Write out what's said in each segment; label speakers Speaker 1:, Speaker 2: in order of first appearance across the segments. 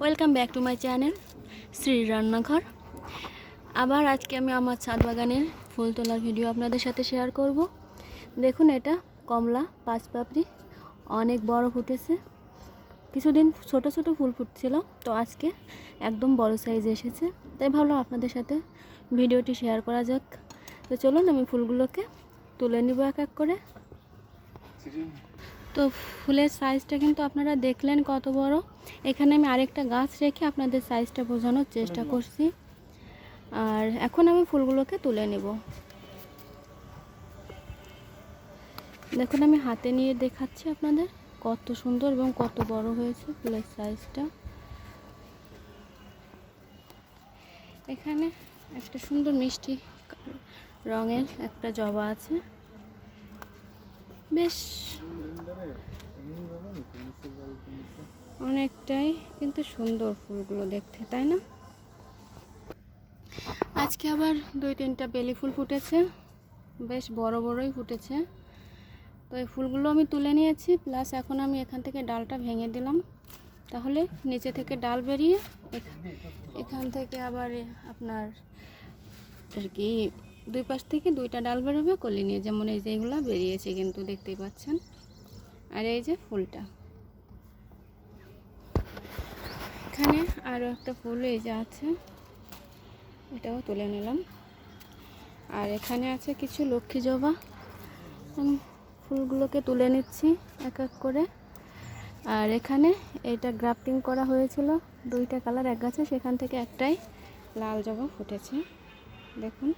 Speaker 1: Welcome back to my channel Shri Rannaghar আবার আজকে আমি আমার ছাদ বাগানের ফুল তোলার ভিডিও আপনাদের সাথে শেয়ার করব। দেখুন এটা, কমলা পাঁচ পাপড়ি অনেক বড় ফুটেছে। কিছুদিন ছোট ছোট ফুল ফুটছিল, তো আজকে একদম বড় সাইজ এসেছে। তাই ভাবলাম আপনাদের সাথে ভিডিওটি শেয়ার করা যাক। তো চলুন আমি ফুলগুলোকে তুলে নিব এক এক করে। তো ফুলের সাইজটা কিন্তু আপনারা দেখলেন কত বড়। এখানে আমি আরেকটা গাছ রেখে আপনাদের সাইজটা বোঝানোর চেষ্টা করছি। আর এখন আমি ফুলগুলোকে তুলে নেব। দেখুন আমি হাতে নিয়ে দেখাচ্ছি আপনাদের কত সুন্দর এবং কত বড় হয়েছে ফুলের সাইজটা। এখানে একটা সুন্দর মিষ্টি রঙের একটা জবা আছে। বেশ। অনেকটাই কিন্তু সুন্দর ফুলগুলো দেখতে, তাই না? আজকে আবার দুই তিনটা বেলি ফুল ফুটেছে, বেশ বড় বড়ই ফুটেছে। তো এই ফুলগুলো আমি তুলে নিয়েছি, প্লাস এখন আমি এখান থেকে ডালটা ভেঙে দিলাম। তাহলে নিচে থেকে ডাল বেরিয়ে এখা- এখান থেকে আবার আপনার আর কি দুই পাশ থেকে দুইটা ডাল বেরোবে কলি নিয়ে যেমন এই যে এগুলো বেরিয়েছে কিন্তু দেখতেই পাচ্ছেন। আর এই যে ফুলটা। এখানে আরও একটা ফুল এই যে আছে, এটাও তুলে নিলাম। আর এখানে আছে কিছু লক্ষ্মী জবা। ফুলগুলোকে তুলে নিচ্ছি এক এক করে। আর এখানে এটা গ্রাফটিং করা হয়েছিল, দুইটা কালার এক গাছে, সেখান থেকে একটাই লাল জবা ফুটেছে। দেখুন।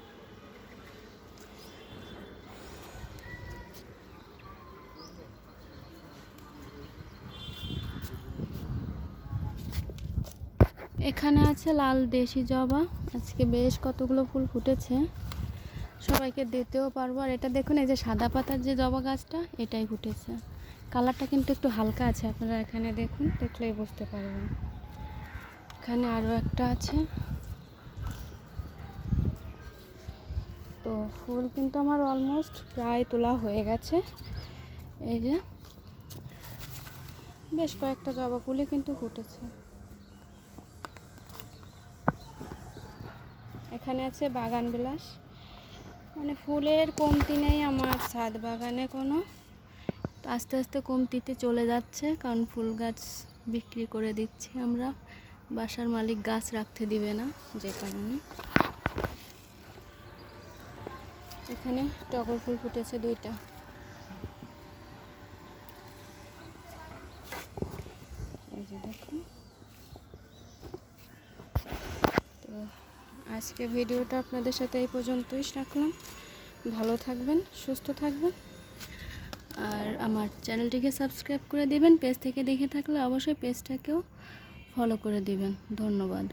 Speaker 1: এখানে আছে লাল দেশি জবা। আজকে বেশ কতগুলো ফুল ফুটেছে। সবাইকে দিতেও পারব। আর এটা দেখুন, এই যে সাদা পাতার যে জবা গাছটা, এটাই ফুটেছে। কালারটা কিন্তু একটু হালকা আছে, আপনারা এখানে দেখুন, দেখলেই বুঝতে পারবেন। এখানে আরও একটা আছে। তো ফুল কিন্তু আমার অলমোস্ট প্রায় তোলা হয়ে গেছে। এই যে বেশ কয়েকটা জবা ফুলই কিন্তু ফুটেছে। এখানে আছে বাগান বিলাস। মানে ফুলের কমতি নেই আমার, ছাদ বাগানে কোনো। আস্তে আস্তে কমতিতে চলে যাচ্ছে, কারণ ফুল গাছ বিক্রি করে দিচ্ছি আমরা। বাসার মালিক গাছ রাখতে দিবে না, যে কারণে। এখানে টগর ফুল ফুটেছে দুইটা এই যে দেখুন তো আজকে ভিডিওটা আপনাদের সাথে এই পর্যন্তই রাখলাম। ভালো থাকবেন, সুস্থ থাকবেন। আর আমার চ্যানেলটিকে সাবস্ক্রাইব করে দেবেন, পেজ থেকে দেখে থাকলে অবশ্যই পেজটাকেও ফলো করে দিবেন। ধন্যবাদ।